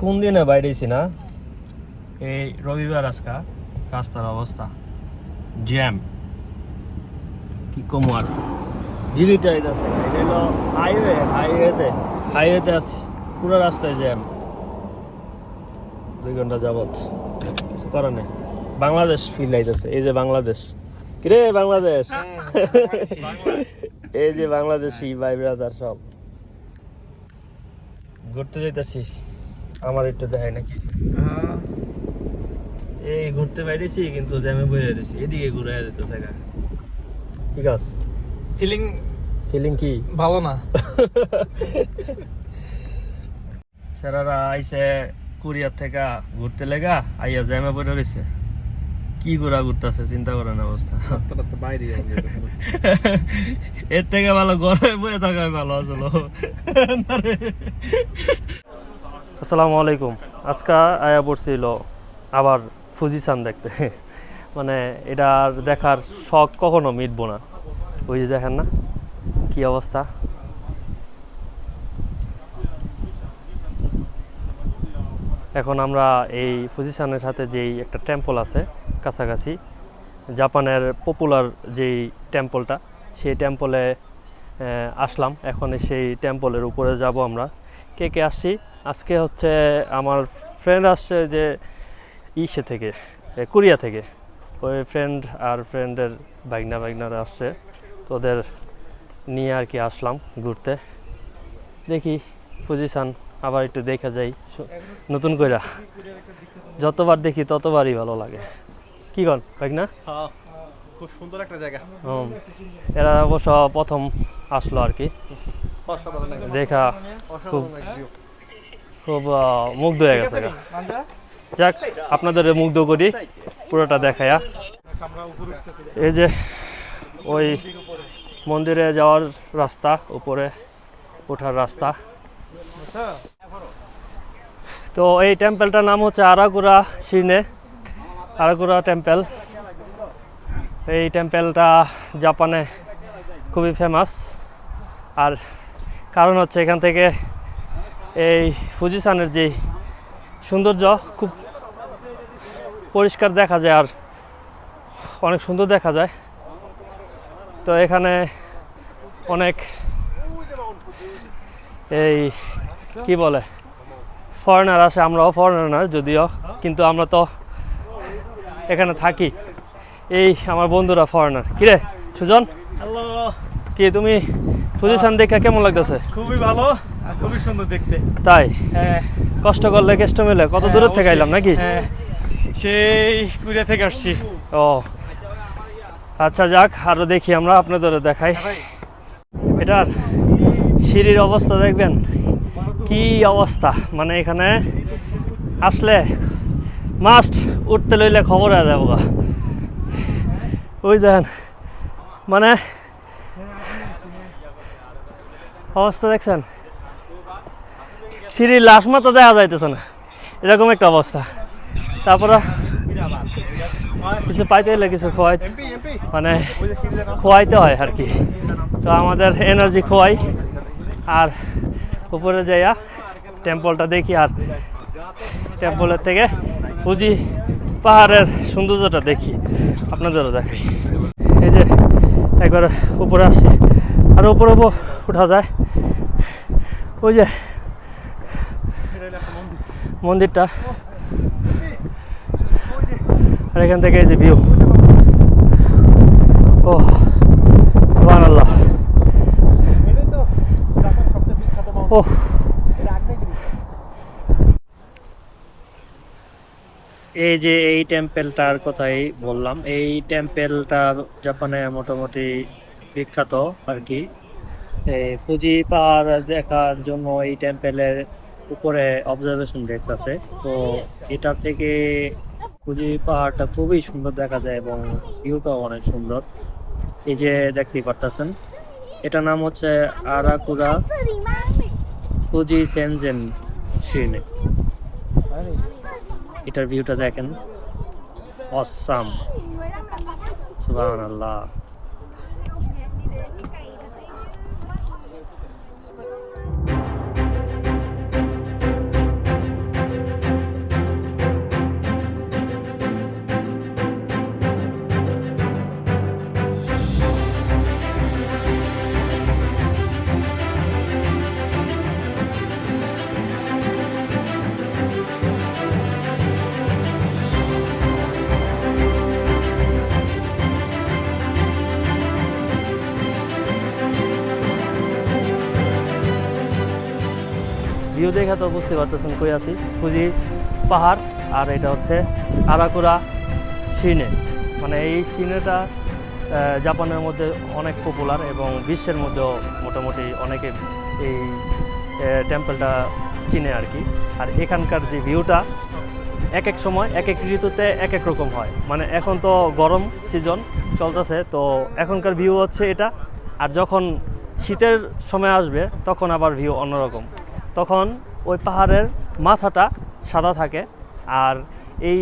কোন দিনে বাইরেছি না? এই রবিবার আজকা রাস্তার অবস্থা। জ্যাম। কি কম আর? আছে এটা হলো হাইওয়ে হাইওয়েতে হাইওয়েতে পুরো রাস্তায় জ্যাম। দুই ঘণ্টা যাবত কিছু করার নেই। বাংলাদেশ ফিল আইতেছে এই যে বাংলাদেশ। কিরে বাংলাদেশ? এই যে বাংলাদেশি ভাই ব্রাদার সব। ঘুরতে যাইতাছি। আমার একটু দেখায় নাকি? এই ঘুরতে বাইরেছি কিন্তু জ্যামে বয়ে রয়েছি। এদিকে ঘুরে যেতেছে গা। ঠিক আছে ফিলিং ফিলিং কি? ভালো না। স্যারারা আইসে কুরিয়ার থেকে ঘুরতে লেগা আইয়া জ্যামে পড়ে রয়েছে। কি ঘোরা ঘুরতেছে চিন্তা করেন অবস্থা। বাইরে এর থেকে ভালো ঘরে বয়ে থাকাই ভালো আসলো। আসসালামু আলাইকুম। আজকে আয়া পড়ছিল আবার ফুজিসান দেখতে। মানে এটা দেখার শখ কখনো মিটবো না। ওই যে দেখেন না, কি অবস্থা। এখন আমরা এই পজিশনের সাথে যেই একটা টেম্পল আছে, কাছাকাছি, জাপানের পপুলার যেই টেম্পলটা সেই টেম্পলে আসলাম। এখন সেই টেম্পলের উপরে যাব আমরা। কে কে আসছি? আজকে হচ্ছে আমার ফ্রেন্ড আসছে যে ইসে থেকে কোরিয়া থেকে। ওই ফ্রেন্ড আর ফ্রেন্ডের বাইকনা বাইকনারা আসছে। তো ওদের নিয়ে আর কি আসলাম ঘুরতে। দেখি পজিশন আবার একটু দেখা যাই। নতুন কইরা। যতবার দেখি ততবারই ভালো লাগে। কি কন বাইক না হ্যাঁ খুব সুন্দর একটা জায়গা। হুম। এরা অবশ্য প্রথম আসলো আর কি। দেখা view। খুব মুগ্ধ হয়ে গেছে যাক, আপনাদের মুগ্ধ করি, পুরোটা দেখায়া এই যে ওই মন্দিরে যাওয়ার রাস্তা, উপরে ওঠার রাস্তা। তো এই টেম্পলটার নাম হচ্ছে আরাকুরা শিনে আরাকুরা টেম্পল। এই টেম্পলটা জাপানে খুবই ফেমাস আর কারণ হচ্ছে এখান থেকে এই ফুজিসানের যে সৌন্দর্য খুব পরিষ্কার দেখা যায় আর অনেক সুন্দর দেখা যায়। তো এখানে অনেক এই কি বলে ফরেনার আসে আমরাও ফরেনার যদিও কিন্তু আমরা তো এখানে থাকি। এই আমার বন্ধুরা ফরেনার কিরে সুজন? কি তুমি পজিশন দেখে কেমন লাগতেছে? খুবই ভালো। খুবই সুন্দর দেখতে। তাই? হ্যাঁ। কষ্ট করলে কেষ্ট মেলে। কত হ্যাঁ, দূরের থেকে আইলাম নাকি? হ্যাঁ। সেই কুড়িয়া থেকে আসছি। ও। আচ্ছা যাক আরও দেখি আমরা আপনাদের দেখাই। এটার সিঁড়ির অবস্থা দেখবেন? কি অবস্থা? মানে এখানে আসলে মাস্ট উঠতে লইলে খবর হয়ে যাব। ওই দেখেন মানে অবস্থা দেখছেন? সিঁড়ির লাশ মতো দেখা যাইতেছে না। এরকম একটা অবস্থা। তারপরে কিছু পাইতে হলে কিছু খোয়াই মানে দেখা খোয়াইতে হয় আর কি। তো আমাদের এনার্জি খোয়াই। আর উপরে যাইয়া টেম্পলটা দেখি আর টেম্পলের থেকে ফুজি পাহাড়ের সৌন্দর্যটা দেখি। আপনাদেরও দেখাই। এই যে একবার উপরে আসছি। আর উপরে উপর উঠা যায়। ওই যে এটা হলো একটা মন্দির মন্দিরটা। আর এখান থেকে এই যে ভিউ ও সুবান আল্লাহ ও এই যে এই টেম্পেলটার কথাই বললাম। এই টেম্পেলটা জাপানে মোটামুটি বিখ্যাত আর কি। এই ফুজি পাহাড় দেখার জন্য এই টেম্পেলের উপরে অবজারভেশন ডেস্ক আছে। তো এটা থেকে ফুজি পাহাড়টা খুবই সুন্দর দেখা যায় এবং ভিউটাও অনেক সুন্দর। এই যে দেখতেই পারতেছেন, এটার নাম হচ্ছে আরাকুরা ফুজি সেনজেন শিনে এটার ভিউটা দেখেন, অসাম। সুবহানাল্লাহ। ভিউ দেখে তো বুঝতে পারতেছেন কই আছি। ফুজি পাহাড়, আর এটা হচ্ছে আরাকুরা সিনে। মানে এই সিনেটা জাপানের মধ্যে অনেক পপুলার এবং বিশ্বের মধ্যেও মোটামুটি অনেকে এই টেম্পলটা চিনে আর কি আর এখানকার যে ভিউটা এক এক সময়, এক এক ঋতুতে এক এক রকম হয়। মানে এখন তো গরম সিজন চলতেছে, তো এখনকার ভিউ হচ্ছে এটা। আর যখন শীতের সময় আসবে, তখন আবার ভিউ অন্যরকম। তখন ওই পাহাড়ের মাথাটা সাদা থাকে। আর এই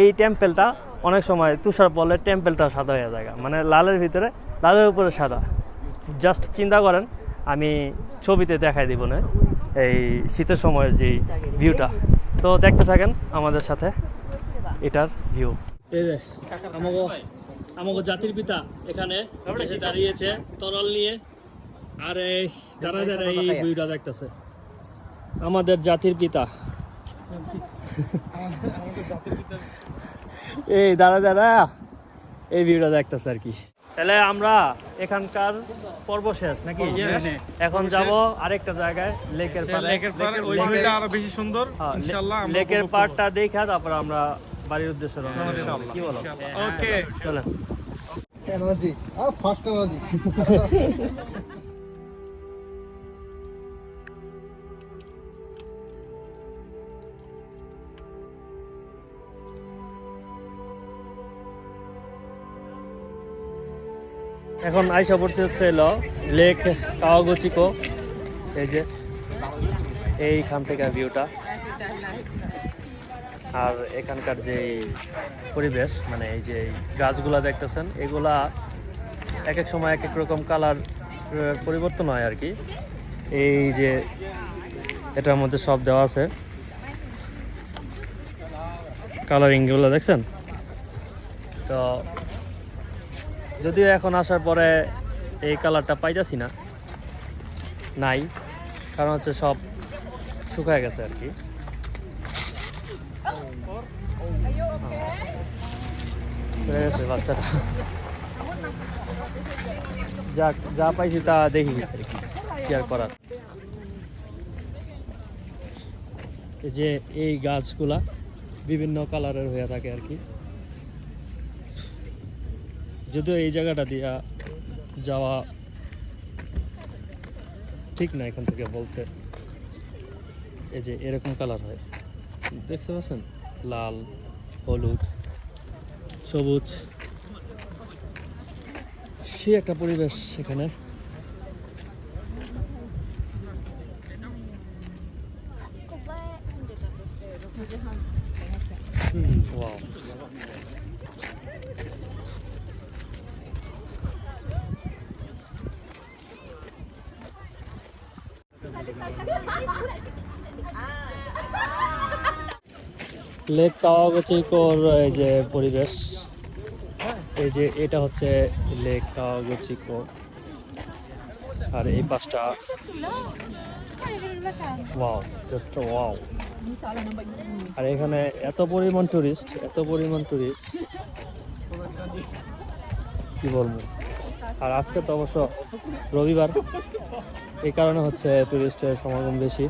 এই টেম্পেলটা অনেক সময় তুষার পড়লে টেম্পেলটা সাদা হয়ে যায় মানে লালের ভিতরে, লালের উপরে সাদা। জাস্ট চিন্তা করেন, আমি ছবিতে দেখাই দিব না। এই শীতের সময়ের যে ভিউটা। তো দেখতে থাকেন আমাদের সাথে, এটার ভিউ। এই আমাগো জাতির পিতা এখানে দাঁড়িয়েছে, তরল নিয়ে। আর এই দাঁড়ায় দাঁড়ায় এই ভিউটা দেখতেছে। আমাদের জাতির পিতা। এই দাঁড়া দাঁড়া। এই ভিউটা দেখতেছে আর কি। তাহলে আমরা এখানকার পর্ব শেষ নাকি? এখন যাব আরেকটা জায়গায় লেকের পাড়ে। লেকের পাড়ে ওই ভিউটা আরও বেশি সুন্দর। হ্যাঁ, ইনশাআল্লাহ লেকের পাড়টা দেখা তারপর আমরা বাড়ির উদ্দেশ্যে রওনা ইনশাআল্লাহ, কি বলো? ওকে চলেন। এনার্জি আর ফার্স্ট এনার্জি এখন আইসা পড়ছে হচ্ছে এলো লেক কাওয়াগুচিকো। এই যে, এইখান থেকে ভিউটা। আর এখানকার যে পরিবেশ মানে এই যে গাছগুলা দেখতেছেন, এগুলা এক এক সময় এক এক রকম কালার পরিবর্তন হয় আর কি। এই যে, এটার মধ্যে সব দেওয়া আছে। কালারিংগুলো দেখছেন? তো যদিও এখন আসার পরে এই কালারটা পাইতাছি না, নাই, কারণ হচ্ছে সব শুকায় গেছে আর কি। গেছে বাচ্চাটা। যা যা পাইছি তা দেখি কি আর করার। যে এই গাছগুলা বিভিন্ন কালারের হয়ে থাকে আর কি। যদিও এই জায়গাটা দিয়া যাওয়া ঠিক না এখান থেকে বলছে। এই যে এরকম কালার হয়। দেখতে পাচ্ছেন? লাল, হলুদ, সবুজ। সে একটা পরিবেশ সেখানে। লেক কাওয়াগুচিকোর এই যে পরিবেশ। এই যে এটা হচ্ছে লেক কাওয়াগুচিকো আর এই পাশটা ওয়াও জাস্ট ওয়াও আর এখানে এত পরিমাণ টুরিস্ট এত পরিমাণ টুরিস্ট কি বলব? আর আজকে তো অবশ্য রবিবার। এই কারণে হচ্ছে টুরিস্টের সমাগম বেশি।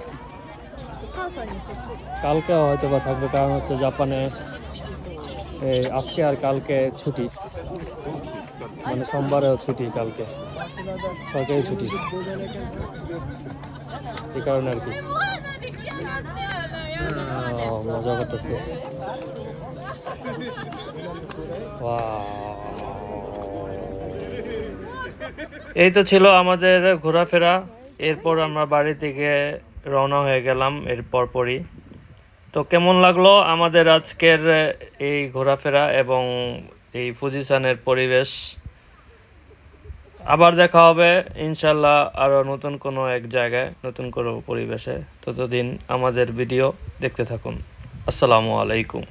কালকে হয়তো বা থাকবে, কারণ হচ্ছে জাপানে এই আজকে আর কালকে ছুটি। মানে সোমবারেও ছুটি কালকে। সরকারি ছুটি। এই কারণে আর কি। মজা করতেছে। এই তো ছিল আমাদের ঘোরাফেরা। এরপর আমরা বাড়ি থেকে রওনা হয়ে গেলাম এর পরপরই। তো কেমন লাগল আমাদের আজকের এই ঘোরাফেরা এবং এই পজিশনের পরিবেশ? আবার দেখা হবে, ইনশাল্লাহ আরও নতুন কোনো এক জায়গায়, নতুন কোনো পরিবেশে। ততদিন আমাদের ভিডিও দেখতে থাকুন। আসসালামু আলাইকুম।